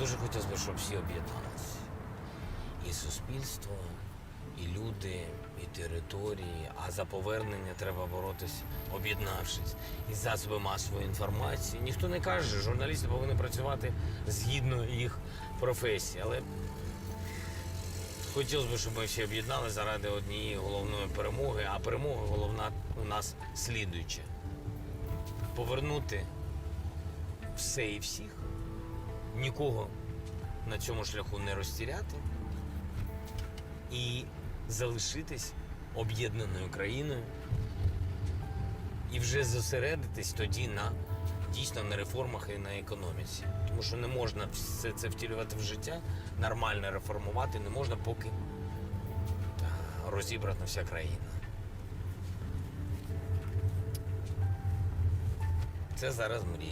Дуже хотілося б, щоб всі об'єдналися. І суспільство, і люди, і території. А за повернення треба боротися, об'єднавшись. І засоби масової інформації. Ніхто не каже, журналісти повинні працювати згідно їх професії. Але хотілося б, щоб ми всі об'єдналися заради однієї головної перемоги. А перемога головна у нас слідуюча. Повернути все і всіх, нікого на цьому шляху не розтіряти і залишитись об'єднаною країною і вже зосередитись тоді на дійсно на реформах і на економіці. Тому що не можна все це втілювати в життя, нормально реформувати не можна, поки розібрана вся країна. Це зараз мрія.